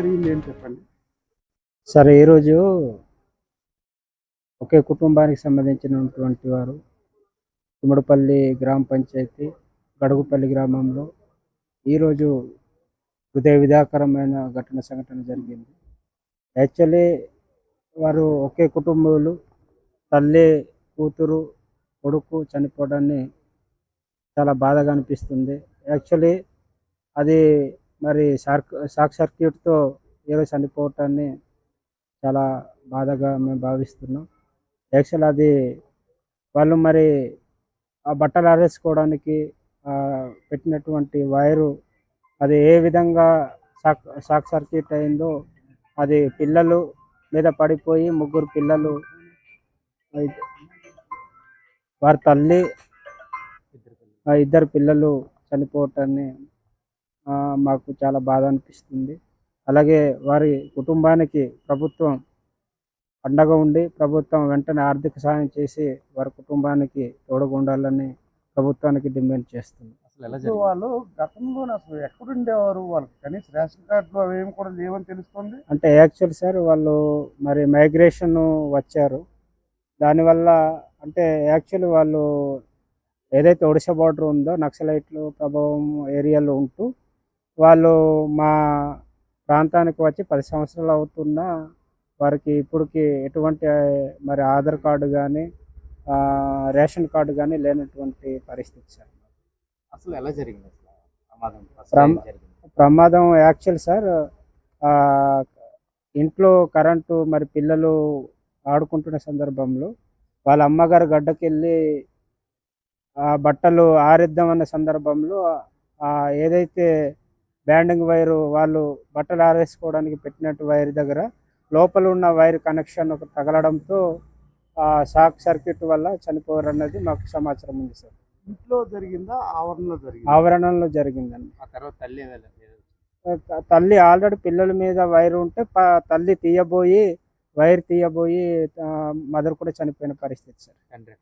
జరిగింది ఏం చెప్పండి? సార్ ఈరోజు ఒకే కుటుంబానికి సంబంధించినటువంటి వారు తుమ్మడపల్లి గ్రామ పంచాయతీ గడుగుపల్లి గ్రామంలో ఈరోజు హృదయ విధాకరమైన ఘటన సంఘటన జరిగింది. యాక్చువల్లీ వారు ఒకే కుటుంబంలో తల్లి కూతురు కొడుకు చనిపోవడాన్ని చాలా బాధగా అనిపిస్తుంది. యాక్చువల్లీ అది మరి షార్క్ షార్ట్ సర్క్యూట్తో ఈరోజు చనిపోవటాన్ని చాలా బాధగా మేము భావిస్తున్నాం. యాక్చువల్ అది వాళ్ళు మరి ఆ బట్టలు ఆరేసుకోవడానికి పెట్టినటువంటి వైరు అది ఏ విధంగా షాక్ షాక్ సర్క్యూట్ అయిందో అది పిల్లలు మీద పడిపోయి ముగ్గురు పిల్లలు వారి తల్లి ఇద్దరు పిల్లలు చనిపోవటాన్ని మాకు చాలా బాధ అనిపిస్తుంది. అలాగే వారి కుటుంబానికి ప్రభుత్వం అండగా ఉండి ప్రభుత్వం వెంటనే ఆర్థిక సహాయం చేసి వారి కుటుంబానికి తోడుగా ఉండాలని ప్రభుత్వానికి డిమాండ్ చేస్తుంది. అసలు ఎలా ఇప్పుడు జరిగింది వాళ్ళు గతంలో అసలు ఎక్కడుండేవారు వాళ్ళకి కనీసం రేషన్ కార్డులు అవి ఏమి కూడా లేవని తెలుస్తుంది? అంటే యాక్చువల్ సార్ వాళ్ళు మరి మైగ్రేషన్ వచ్చారు. దానివల్ల అంటే యాక్చువల్ వాళ్ళు ఏదైతే ఒడిశా బార్డర్ ఉందో నక్సలైట్లు ప్రభావం ఏరియాలో ఉంటూ వాళ్ళు మా ప్రాంతానికి వచ్చి పది సంవత్సరాలు అవుతున్నా వారికి ఇప్పటికి ఎటువంటి మరి ఆధార్ కార్డు కానీ రేషన్ కార్డు కానీ లేనటువంటి పరిస్థితి సార్. అసలు ఎలా జరిగింది ప్రమాదం? ప్రమాదం యాక్చువల్ సార్ ఇంట్లో కరెంటు మరి పిల్లలు ఆడుకుంటున్న సందర్భంలో వాళ్ళ అమ్మగారు గడ్డకెళ్ళి ఆ బట్టలు ఆరేద్దామన్న సందర్భంలో ఏదైతే బ్యాండింగ్ వైరు వాళ్ళు బట్టలు ఆరేసుకోవడానికి పెట్టినట్టు వైర్ దగ్గర లోపల ఉన్న వైర్ కనెక్షన్ ఒక తగలడంతో ఆ షాక్ సర్క్యూట్ వల్ల చనిపోయారు అన్నది మాకు సమాచారం ఉంది సార్. ఇంట్లో జరిగిందా? ఆవరణలో జరిగిందా? ఆవరణంలో జరిగిందండి. ఆ తర్వాత తల్లి తల్లి ఆల్రెడీ పిల్లల మీద వైర్ ఉంటే తల్లి తీయబోయి వైర్ తీయబోయి మదర్ కూడా చనిపోయిన పరిస్థితి సార్. తండ్రి